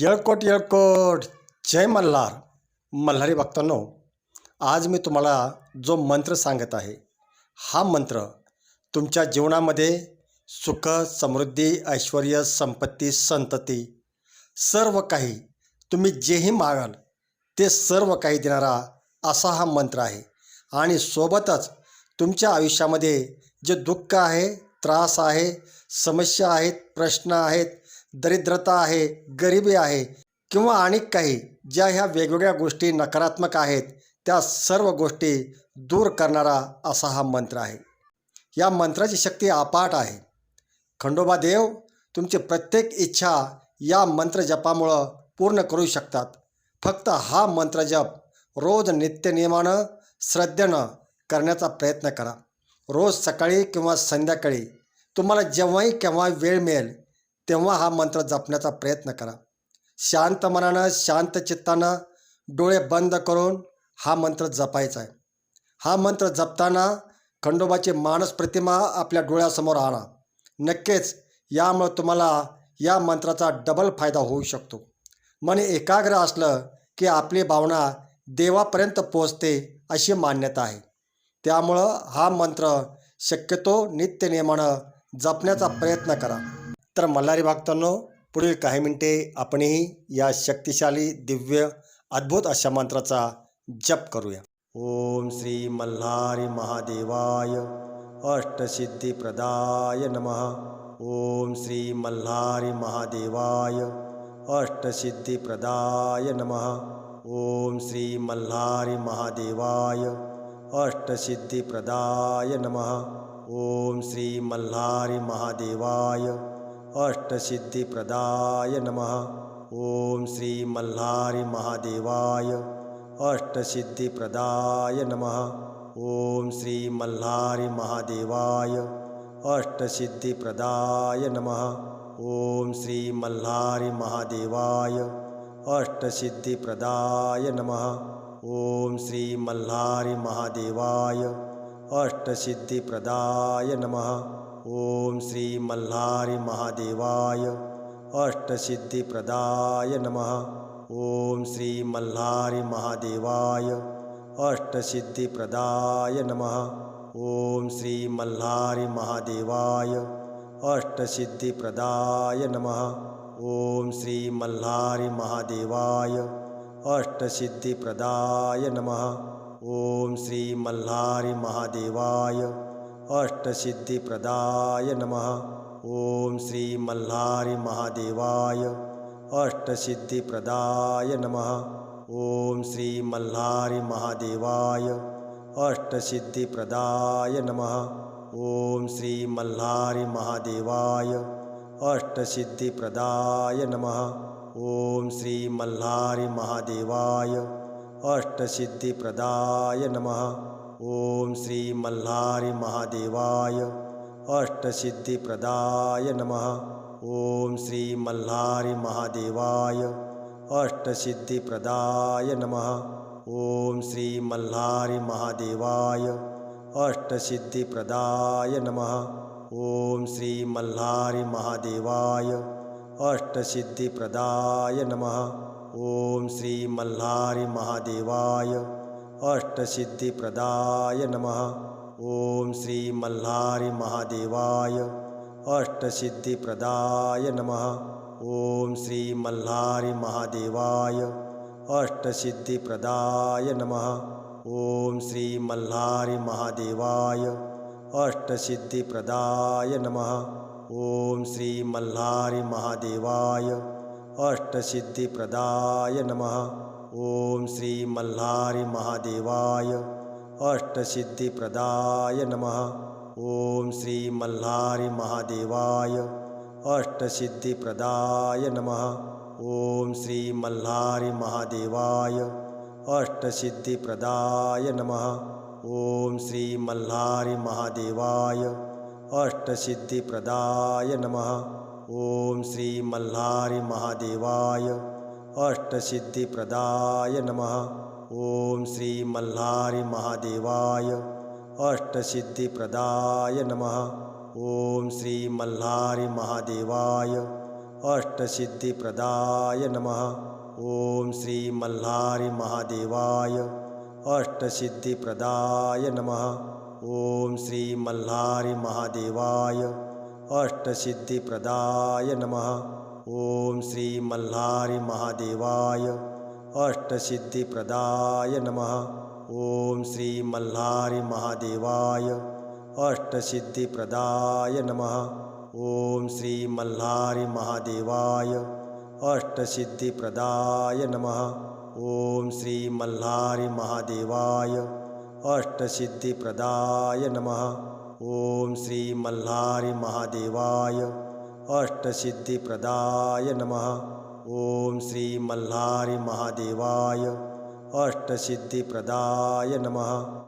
येळकोट येळकोट. जय मल्हार. मल्हारी भक्तांनो आज मी तुम्हाला जो मंत्र सांगत आहे हा मंत्र तुमच्या जीवनामध्ये सुख समृद्धी ऐश्वर संपत्ती संतती सर्व काही तुम्ही जेही मागाल ते सर्व काही देणारा असा हा मंत्र आहे. आणि सोबतच तुमच्या आयुष्यामध्ये जे दुःख आहे त्रास आहे समस्या आहेत प्रश्न आहेत दरिद्रता आहे गरिबी आहे किंवा आणिक काही ज्या ह्या वेगवेगळ्या गोष्टी नकारात्मक आहेत त्या सर्व गोष्टी दूर करणारा असा हा मंत्र आहे. या मंत्राची शक्ती अपाट आहे. खंडोबा देव तुमची प्रत्येक इच्छा या मंत्र जपामुळं पूर्ण करू शकतात. फक्त हा मंत्र जप रोज नित्यनियमानं श्रद्धेनं करण्याचा प्रयत्न करा. रोज सकाळी किंवा संध्याकाळी तुम्हाला जेव्हाही केव्हा वेळ मिळेल तेव्हा हा मंत्र जपण्याचा प्रयत्न करा. शांत मनानं शांत चित्तानं डोळे बंद करून हा मंत्र जपायचा आहे. हा मंत्र जपताना खंडोबाची माणस प्रतिमा आपल्या डोळ्यासमोर आणा. नक्कीच यामुळं तुम्हाला या मंत्राचा डबल फायदा होऊ शकतो. मन एकाग्र असलं की आपली भावना देवापर्यंत पोचते अशी मान्यता आहे. त्यामुळं हा मंत्र शक्यतो नित्यनियमानं जपण्याचा प्रयत्न करा. तर मल्हारी भक्तांनो, पुढील काही मिनिटे आपणही या शक्तिशाली, दिव्य, अद्भुत अशा मंत्राचा जप करूया. ओम श्री मल्हारी महादेवाय, अष्टसिद्धिप्रदाय नमः. ओम श्री मल्हारी महादेवाय, अष्टसिद्धिप्रदाय नमः. ओम श्री मल्हारी महादेवाय, अष्टसिद्धिप्रदाय नमः. ओम श्री मल्हारी महादेवाय अष्टसिद्धिप्रदाय नमः। ओम श्री मल्हारी महादेवाय। अष्टसिद्धिप्रदाय नमः। ओम श्री मल्हारी महादेवाय। अष्टसिद्धिप्रदाय नमः। ओम श्री मल्हारी महादेवाय। अष्टसिद्धिप्रदाय नमः। ओम श्री मल्हारी महादेवाय। अष्टसिद्धिप्रदाय नमः ओम श्री मल्हारी महादेवाय अष्टसिद्धिप्रदाय नमः। ओम श्री मल्हारी महादेवाय अष्टसिद्धिप्रदाय नमः। ओम श्री मल्हारी महादेवाय अष्टसिद्धिप्रदाय नमः। ओम श्री मल्हारी महादेवाय अष्टसिद्धिप्रदाय नमः। ओम श्री मल्हारी महादेवाय अष्टसिद्धिप्रदाय नमः। ओम श्री मल्हारी महादेवाय। अष्टसिद्धिप्रदाय नमः। ओम श्री मल्हारी महादेवाय। अष्टसिद्धिप्रदाय नमः। ओम श्री मल्हारी महादेवाय। अष्टसिद्धिप्रदाय नमः। ओम श्री मल्हारी महादेवाय। अष्टसिद्धिप्रदाय नमः ओम श्री मल्हारी महादेवाय अष्टसिद्धिप्रदाय नमः। ओम श्री मल्हारी महादेवाय अष्टसिद्धिप्रदाय नमः। ओम श्री मल्हारी महादेवाय अष्टसिद्धिप्रदाय नमः। ओम श्री मल्हारी महादेवाय अष्टसिद्धिप्रदाय नमः। ओम श्री मल्हारी महादेवाय अष्टसिद्धिप्रदाय नमः। ओम श्री मल्हारी महादेवाय। अष्टसिद्धिप्रदाय नमः। ओम श्री मल्हारी महादेवाय। अष्टसिद्धिप्रदाय नमः। ओम श्री मल्हारी महादेवाय। अष्टसिद्धिप्रदाय नमः। ओम श्री मल्हारी महादेवाय। अष्टसिद्धिप्रदाय नमः। ओम श्री मल्हारी महादेवाय अष्टसिद्धिप्रदाय नमः। ओम श्री मल्हारी महादेवाय अष्टसिद्धिप्रदाय नमः। ओम श्री मल्हारी महादेवाय अष्टसिद्धिप्रदाय नमः। ओम श्री मल्हारी महादेवाय अष्टसिद्धिप्रदाय नमः। ओम श्री मल्हारी महादेवाय अष्टसिद्धिप्रदाय नमः। ओम श्री मल्हारी महादेवाय। अष्टसिद्धिप्रदाय नमः। ओम श्री मल्हारी महादेवाय। अष्टसिद्धिप्रदाय नमः। ॐ श्री मल्हारी महादेवाय। अष्टसिद्धिप्रदाय नमः। ॐ श्री मल्हारी महादेवाय। अष्टसिद्धिप्रदाय नमः ॐ श्री मल्हारी महादेवाय अष्टसिद्धिप्रदाय नमः। ॐ श्री मल्हारी महादेवाय अष्टसिद्धिप्रदाय नमः। ॐ श्री मल्हारी महादेवाय अष्टसिद्धिप्रदाय नमः। ॐ श्री मल्हारी महादेवाय अष्टसिद्धिप्रदाय नमः। ॐ श्री अष्टसिद्धि प्रदाय नमः। ओम श्री मल्हारी महादेवाय। अष्टसिद्धि प्रदाय नमः।